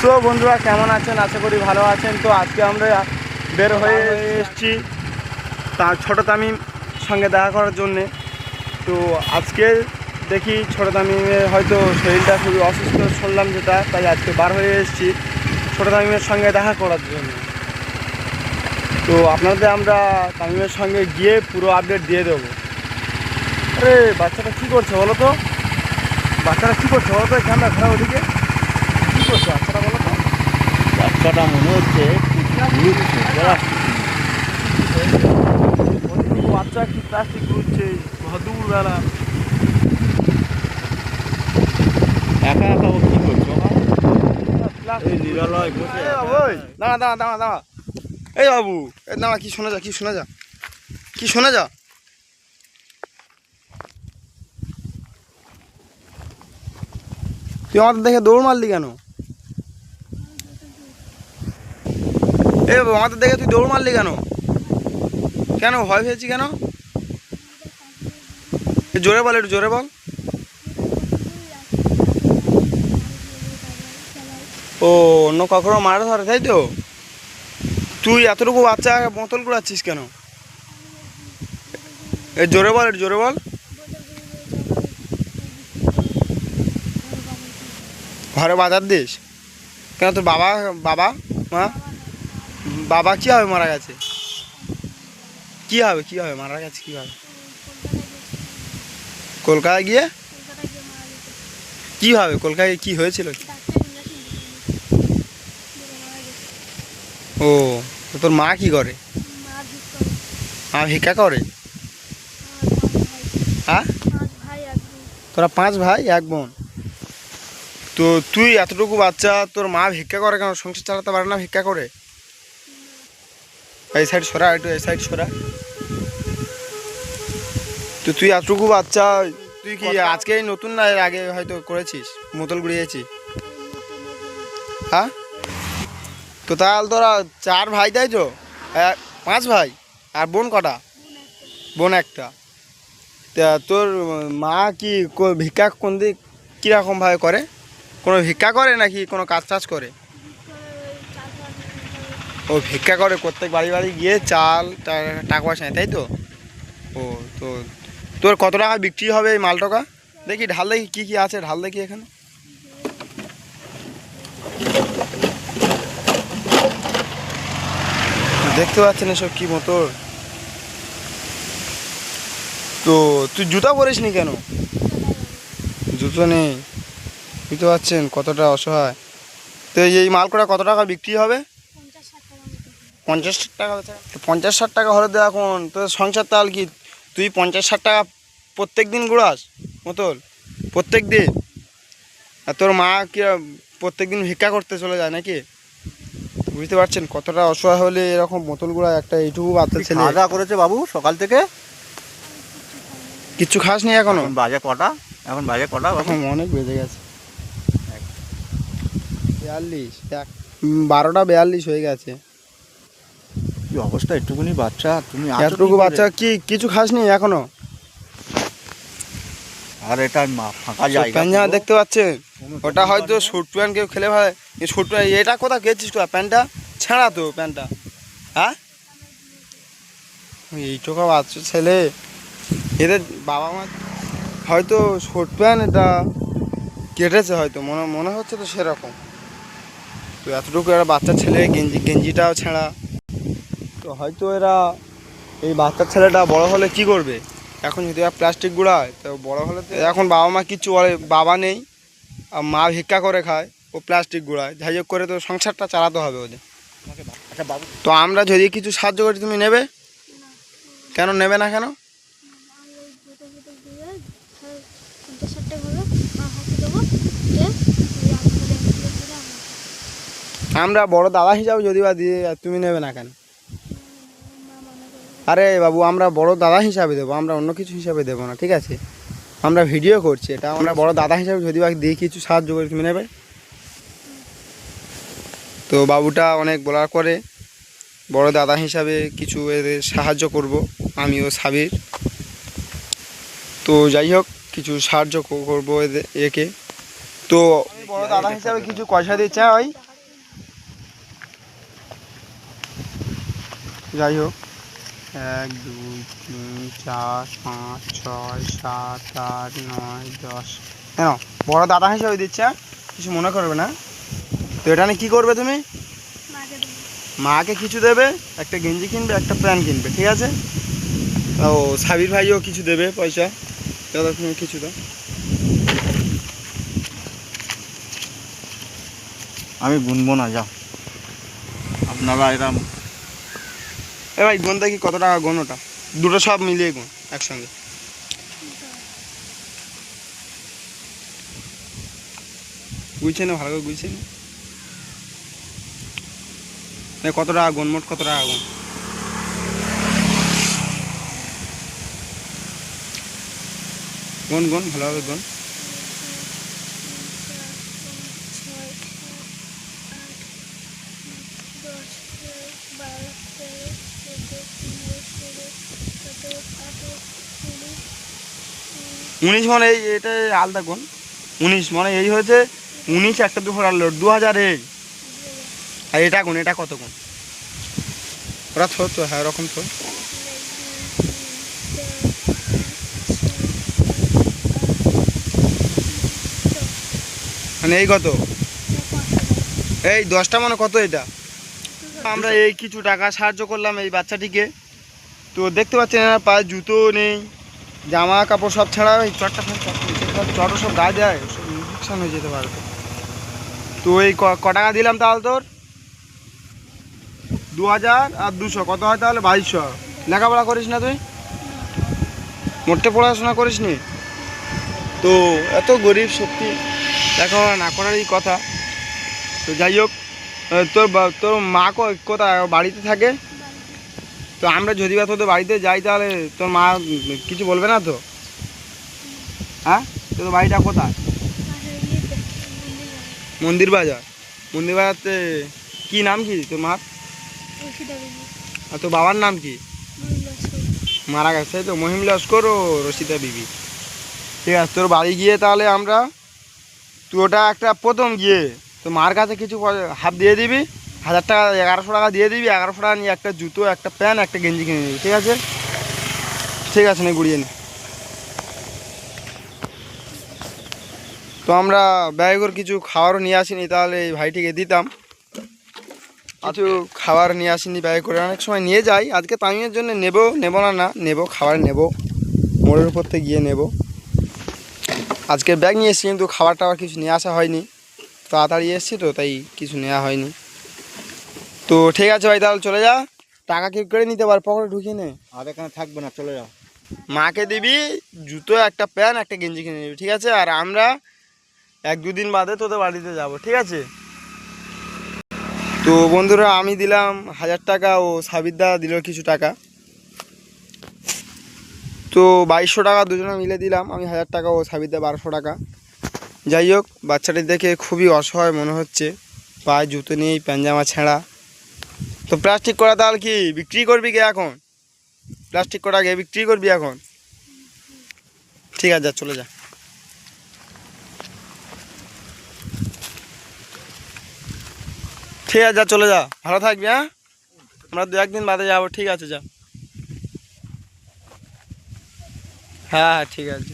So বন্ধুরা, কেমন আছেন? আশা করি ভালো আছেন। তো আজকে আমরা বের হয়ে এসেছি তার ছোটো তামিম সঙ্গে দেখা করার জন্যে। তো আজকে দেখি ছোটো তামিমের হয়তো শরীরটা খুবই অসুস্থ শুনলাম যেটা, তাই আজকে বার হয়ে এসেছি ছোটো তামিমের সঙ্গে দেখা করার জন্য। তো আপনাদের আমরা তামিমের সঙ্গে গিয়ে পুরো আপডেট দিয়ে দেবো। আরে, বাচ্চাটা কী করছে বলো তো? বাচ্চাটা কী করছে বলো তো? ক্যামেরা খারাপ ওদিকে। করছে বাচ্চাটা বলো তো বাচ্চাটা মনে হচ্ছে বাচ্চা কি প্লাস্টিক ঘুরছে ভদুরবেলা একা একা ও কি করছ দাঁড়া দাঁড়া দাঁড়া দাঁড়া। এই বাবু, এই দাঁড়া, কি শোনা যা কি শোনা যা কি শোনা যা তুই আমাদের দেখে দৌড় মারলি কেন? বাবু, আমাদের দেখে তুই দৌড় মারলি কেন? কেন, ভয় পেয়েছি কেন? এ জোরে বল, একটু জোরে বল। ও, অন্য কখনো মারা ধরে, তাই তো? তুই এতটুকু বাচ্চা বোতল কুড়াচ্ছিস কেন? এ, জোরে বল জোরে বল। ঘরে বাজার দিস? কেন তোর বাবা বাবা, মা? বাবা কি হবে মারা গেছে? কি হবে কি হবে মারা গেছে কি হবে কলকাতায় গিয়ে? কি হবে কলকাতায় কি হয়েছিল? ও তোর মা কি করে? মা ভিক্ষা করে? হ্যাঁ? তোরা পাঁচ ভাই, এক বোন। তো তুই এতটুকু বাচ্চা, তোর মা ভিক্ষা করে কেন? সংসার চালাতে পারে না ভিক্ষা করে? এই সাইড সরা একটু এই সাইড সরা। তো তুই এতটুকু বাচ্চা তুই কি আজকে নতুন না এর আগে হয়তো করেছিস? মোতল গুড়িয়েছি। হ্যাঁ? তো তাহলে তোরা চার ভাই তাই তো? পাঁচ ভাই আর বোন কটা? বোন একটা। তা তোর মা কি কো- ভিক্ষা কোন দিক কীরকমভাবে করে? কোনো ভিক্ষা করে নাকি কোনো কাজ টাজ করে? ও ভিক্ষা করে প্রত্যেক বাড়ি বাড়ি গিয়ে চাল টাকা পয়সা নেয়, তাই তো? ও, তো তোর কত টাকা বিক্রি হবে এই মালটাকা? দেখি, ঢাল দেখি কী কী আছে, ঢাল দেখি এখানে। দেখতে পাচ্ছেন এসব কি মোটর? তো তুই জুতা পরিস নি কেন? জুতো নেই। বুঝতে পারছেন কতটা অসহায়। তো এই মাল মালকোটা কত টাকা বিক্রি হবে? পঞ্চাশ ষাট টাকা পঞ্চাশ ষাট টাকা হলে তো এখন তোর সংসার তাহলে কি? তুই পঞ্চাশ ষাট টাকা প্রত্যেক দিন ঘুরাস মতল? প্রত্যেক দিন? আর তোর মা কি প্রত্যেক দিন ভিক্ষা করতে চলে যায় নাকি? বুঝতে পারছেন? কতটা অসহায় হলে এরকম বোতল গুঁড়া একটা এইটুকু ছেলে। খাওয়া করেছে বাবু সকাল থেকে? কিচ্ছু খাস নি এখনও বাজে কটা? এখন বাজে কটা? এখন অনেক বেজে গেছে। বিয়াল্লিশ এক বারোটা বিয়াল্লিশ হয়ে গেছে। কি অবস্থা? একটুকুনি বাচ্চা তুমি এতটুকু বাচ্চা কি কিছু খাসনি এখনও? আর এটা ফাঁকা জায়গা দেখতে পাচ্ছেন ওটা হয়তো শুট প্যান্ট কেউ খেলে ভাই শুট এটা গেছিস প্যান্টটা ছেঁড়া তো প্যান্টটা। হ্যাঁ? এইটুকু বাচ্চা ছেলে। এদের বাবা মা হয়তো শুট প্যান্ট এটা কেটেছে হয়তো মনে মনে হচ্ছে তো সেরকম। তো এতটুকু একটা বাচ্চা ছেলে গেঞ্জি গেঞ্জিটাও ছেঁড়া। তো হয়তো এরা এই বাচ্চা ছেলেটা বড় হলে কি করবে? এখন যদি প্লাস্টিক গুঁড়ায় তো বড় হলে তো এখন বাবা মা কিচ্ছু বলে বাবা নেই আর মা ভিক্ষা করে খায় ও প্লাস্টিক গুঁড়ায়। যাই হোক করে তো সংসারটা চালাতে হবে ওদের। আচ্ছা তো আমরা যদি কিছু সাহায্য করি তুমি নেবে? কেন নেবে না কেন? আমরা বড় দাদা হিসাবে যদি বা দিয়ে তুমি নেবে না কেন? আরে বাবু আমরা বড় দাদা হিসাবে দেবো আমরা অন্য কিছু হিসাবে দেবো না ঠিক আছে? আমরা ভিডিও করছি এটা আমরা বড় দাদা হিসাবে যদি বা দিয়ে কিছু সাহায্য করে তুমি নেবে? তো বাবুটা অনেক বলার পরে বড় দাদা হিসাবে কিছু এদের সাহায্য করব আমি ও সাবির। তো যাই হোক কিছু সাহায্য করব এদের একে। তো বড় দাদা হিসাবে কিছু পয়সা দিয়ে চাই। যাই হোক। এক দুই তিন চার পাঁচ ছয় সাত আট নয় দশ। কেন বড় দাদা হিসেবে দিচ্ছে হ্যাঁ? কিছু মনে করবে না? তো এটা নিয়ে কী করবে তুমি? মাকে কিছু দেবে? একটা গেঞ্জি কিনবে একটা প্যান্ট কিনবে ঠিক আছে? ও সাবির ভাইও কিছু দেবে পয়সা। দাদা তুমি কিছু দাও। আমি গুনবো না যাও। আপনারা এরম এ ভাই, গুণ দেখি কত টাকা গুণ ওটা। দুটো সব মিলিয়ে গুণ, একসঙ্গে। গুইছে না, ভালো করে গুইছে না। কত টাকা গুণ, মোট কত টাকা গুণ? গুণ গুণ, ভালোভাবে গুণ ছয় দশ বারো তেরো চোদ্দ পনেরো ষোলো সতেরো আঠেরো উনিশ মানে এই এটা আলাদা গুণ উনিশ মানে এই হয়েছে উনিশ একটা দুপুর আলো দু হাজার এই। আর এটা কোন এটা কত গুণ ওরা থো তো হ্যাঁ ওরকম থো। মানে এই কত? এই দশটা মানে কত এটা? আমরা এই কিছু টাকা সাহায্য করলাম এই বাচ্চাটিকে। তো দেখতে পাচ্ছেন এনার পায়ে জুতো নেই, জামা কাপড় সব ছাড়া, এই চটটা চট সব গায়ে দেয়, সব ইনফেকশন হয়ে যেতে পারে তো। এই ক টাকা দিলাম তাহলে তোর? দু হাজার আর দুশো, কত হয় তাহলে? বাইশশো। লেখাপড়া করিস না তুই? মোটে পড়াশোনা করিস নি? তো এত গরিব সত্যি লেখাপড়া না করারই কথা। তো যাই হোক তোর তোর মা কোথায়? বাড়িতে থাকে? তো আমরা যদি বা তোদের বাড়িতে যাই তাহলে তোর মা কিছু বলবে না তো? হ্যাঁ? তোর বাড়িটা কোথায়? মন্দির বাজার। মন্দির বাজারতে কি নাম কি তোর মার? আর তোর বাবার নাম কি? মারা গেছে তো, মহিম লস্কর ও রসিতা বিবি। ঠিক আছে, তোর বাড়ি গিয়ে তাহলে আমরা, তুই ওটা একটা প্রথম গিয়ে তো মার কাছে কিছু হাফ দিয়ে দিবি। হাজার টাকা, এগারোশো টাকা দিয়ে দিবি, এগারোশো টাকা নিয়ে একটা জুতো, একটা প্যান্ট, একটা গেঞ্জি কিনে নিবি, ঠিক আছে? ঠিক আছে, নে গুড়িয়ে নি। তো আমরা ব্যয় করে কিছু খাবারও নিয়ে আসিনি, তাহলে এই ভাইটিকে দিতাম। কিছু খাবার নিয়ে আসিনি ব্যয় করে, অনেক সময় নিয়ে যাই, আজকে তামিমের জন্য নেব নেব না না, নেব, খাবার নেব, মোড়ের উপর থেকে গিয়ে নেব। আজকে ব্যাগ নিয়ে এসেছি, কিন্তু খাবার টাবার কিছু নিয়ে আসা হয়নি। তাড়াতাড়ি এসেছি তো, তাই কিছু নেওয়া হয়নি। তো ঠিক আছে ভাই তাহলে চলে যা। টাকা কি করে নিতে পার পকেটে ঢুকিয়ে নে। আর এখানে থাকবে না চলে যাও। মাকে দিবি জুতো একটা প্যান্ট একটা গেঞ্জি কিনে নিবি ঠিক আছে? আর আমরা এক দুদিন বাদে তোদের বাড়িতে যাব ঠিক আছে? তো বন্ধুরা আমি দিলাম হাজার টাকা ও সাবিরদা দিল কিছু টাকা। তো বাইশশো টাকা দুজনে মিলে দিলাম আমি হাজার টাকা ও সাবিরদা বারোশো টাকা। যাই হোক বাচ্চাটি দেখে খুবই অসহায় মনে হচ্ছে। পায়ে জুতো নেই প্যাঞ্জামা ছেঁড়া। তো প্লাস্টিক করা তাহলে কি? বিক্রি করবি কি এখন? প্লাস্টিক করা গিয়ে বিক্রি করবি এখন? ঠিক আছে, যা, চলে যা। ঠিক আছে, যা, চলে যা। ভালো থাকবি হ্যাঁ? আমরা দু একদিন বাদে যাব, ঠিক আছে, যা। হ্যাঁ হ্যাঁ ঠিক আছে